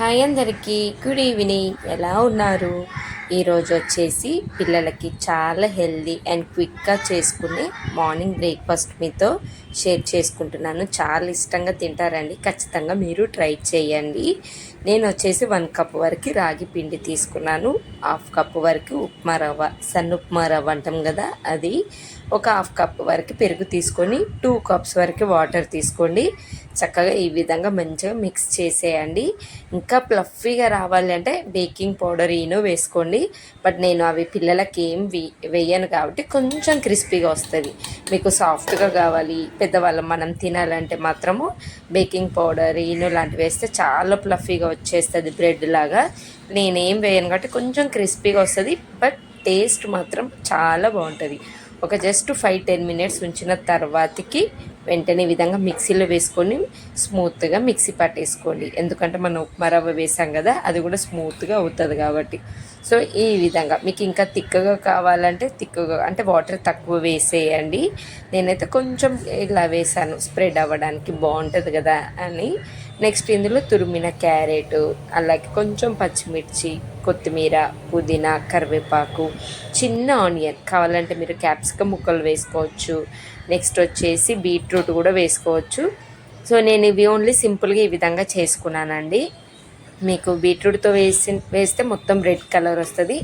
Hi అందరికీ. Good evening. ఎలా ఉన్నారు? ఈరోజు వచ్చేసి పిల్లలకి చాలా హెల్దీ అండ్ క్విక్గా చేసుకుని మార్నింగ్ బ్రేక్ఫాస్ట్ మీతో షేర్ చేసుకుంటున్నాను. చాలా ఇష్టంగా తింటారండి. ఖచ్చితంగా మీరు ట్రై చేయండి. నేను వచ్చేసి వన్ కప్ వరకు రాగి పిండి తీసుకున్నాను. హాఫ్ కప్ వరకు ఉప్మా రవ్వ సన్న ఉప్మా రవ్వ అంటాం కదా అది. ఒక హాఫ్ కప్ వరకు పెరుగు తీసుకొని టూ కప్స్ వరకు వాటర్ తీసుకోండి. చక్కగా ఈ విధంగా మంచిగా మిక్స్ చేసేయండి. ఇంకా ప్లఫీగా రావాలి అంటే బేకింగ్ పౌడర్ ఈనో వేసుకోండి. బట్ నేను అవి పిల్లలకి ఏం వే- వేయను కాబట్టి కొంచెం క్రిస్పీగా వస్తుంది. మీకు సాఫ్ట్గా కావాలి పెద్దవాళ్ళం మనం తినాలంటే మాత్రము బేకింగ్ పౌడర్ ఈనో లాంటివి వేస్తే చాలా ప్లఫీగా వచ్చేస్తుంది బ్రెడ్ లాగా. నేనేం వేయను కాబట్టి కొంచెం క్రిస్పీగా వస్తుంది బట్ టేస్ట్ మాత్రం చాలా బాగుంటుంది. ఒక జస్ట్ ఫైవ్ టెన్ మినిట్స్ ఉంచిన తర్వాతకి వెంటనే విధంగా మిక్సీలో వేసుకొని స్మూత్గా మిక్సీ పట్టేసుకోండి. ఎందుకంటే మనం ఉప్మా రవ్వ వేసాం కదా అది కూడా స్మూత్గా అవుతుంది కాబట్టి. సో ఈ విధంగా మీకు ఇంకా తిక్కగా కావాలంటే తిక్కగా అంటే వాటర్ తక్కువ వేసేయండి. నేనైతే కొంచెం ఇలా వేసాను స్ప్రెడ్ అవ్వడానికి బాగుంటుంది కదా అని. నెక్స్ట్ ఇందులో తురిమిన క్యారెట్ అలాగే కొంచెం పచ్చిమిర్చి కొత్తిమీర పుదీనా కరివేపాకు చిన్న ఆనియన్ కావాలంటే మీరు క్యాప్సికమ్ ముక్కలు వేసుకోవచ్చు. నెక్స్ట్ వచ్చేసి బీట్రూట్ కూడా వేసుకోవచ్చు. సో నేను ఇవి ఓన్లీ సింపుల్గా ఈ విధంగా చేసుకున్నానండి. మీకు బీట్రూట్తో వేసి వేస్తే మొత్తం రెడ్ కలర్ వస్తుంది.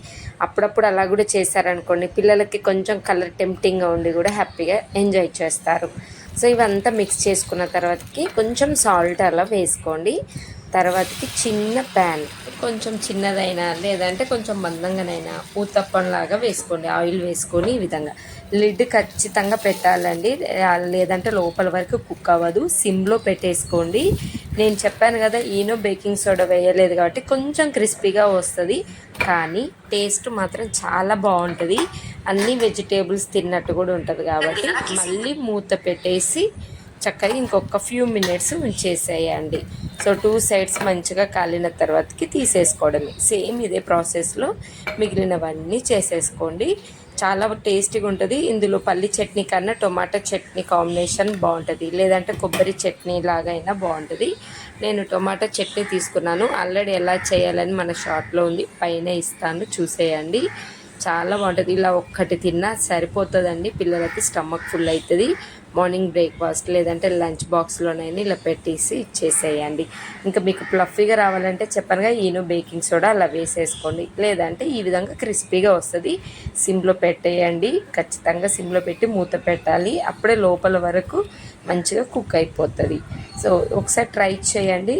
అప్పుడప్పుడు అలా కూడా చేశారనుకోండి పిల్లలకి కొంచెం కలర్ టెంప్టింగ్గా ఉండి కూడా హ్యాపీగా ఎంజాయ్ చేస్తారు. సో ఇవంతా మిక్స్ చేసుకున్న తర్వాతకి కొంచెం సాల్ట్ అలా వేసుకోండి. తర్వాతకి చిన్న ప్యాన్ కొంచెం చిన్నదైనా లేదంటే కొంచెం మందంగానైనా ఊతప్పంలాగా వేసుకోండి. ఆయిల్ వేసుకొని ఈ విధంగా. లిడ్ ఖచ్చితంగా పెట్టాలండి. లేదంటే లోపల వరకు కుక్ అవ్వదు. సిమ్లో పెట్టేసుకోండి. నేను చెప్పాను కదా ఈనో బేకింగ్ సోడా వేయలేదు కాబట్టి కొంచెం క్రిస్పీగా వస్తుంది. కానీ టేస్ట్ మాత్రం చాలా బాగుంటుంది. అన్ని వెజిటేబుల్స్ తిన్నట్టు కూడా ఉంటుంది కాబట్టి మళ్ళీ మూత పెట్టేసి చక్కగా ఇంకొక ఫ్యూ మినిట్స్ ఉంచేసేయండి. సో టూ సైడ్స్ మంచిగా కాలిన తర్వాతకి తీసేసుకోవడమే. సేమ్ ఇదే ప్రాసెస్లో మిగిలినవన్నీ చేసేసుకోండి. చాలా టేస్టీగా ఉంటుంది. ఇందులో పల్లి చట్నీ కన్నా టొమాటో చట్నీ కాంబినేషన్ బాగుంటుంది. లేదంటే కొబ్బరి చట్నీ లాగా అయినా బాగుంటుంది. నేను టొమాటో చట్నీ తీసుకున్నాను. ఆల్రెడీ ఎలా చేయాలని మన షార్ట్లో ఉంది. పైన ఇస్తాను. చూసేయండి. చాలా బాగుంటుంది. ఇలా ఒక్కటి తిన్నా సరిపోతుందండి. పిల్లలకి స్టమక్ ఫుల్ అవుతుంది మార్నింగ్ బ్రేక్ఫాస్ట్ లేదంటే లంచ్ బాక్స్లోనైనా ఇలా పెట్టేసి ఇచ్చేసేయండి. ఇంకా మీకు ప్లఫీగా రావాలంటే చెప్పనుగా ఈనో బేకింగ్ సోడా అలా వేసేసుకోండి. లేదంటే ఈ విధంగా క్రిస్పీగా వస్తుంది. సిమ్లో పెట్టేయండి. ఖచ్చితంగా సిమ్లో పెట్టి మూత పెట్టాలి. అప్పుడే లోపల వరకు మంచిగా కుక్ అయిపోతుంది. సో ఒకసారి ట్రై చేయండి.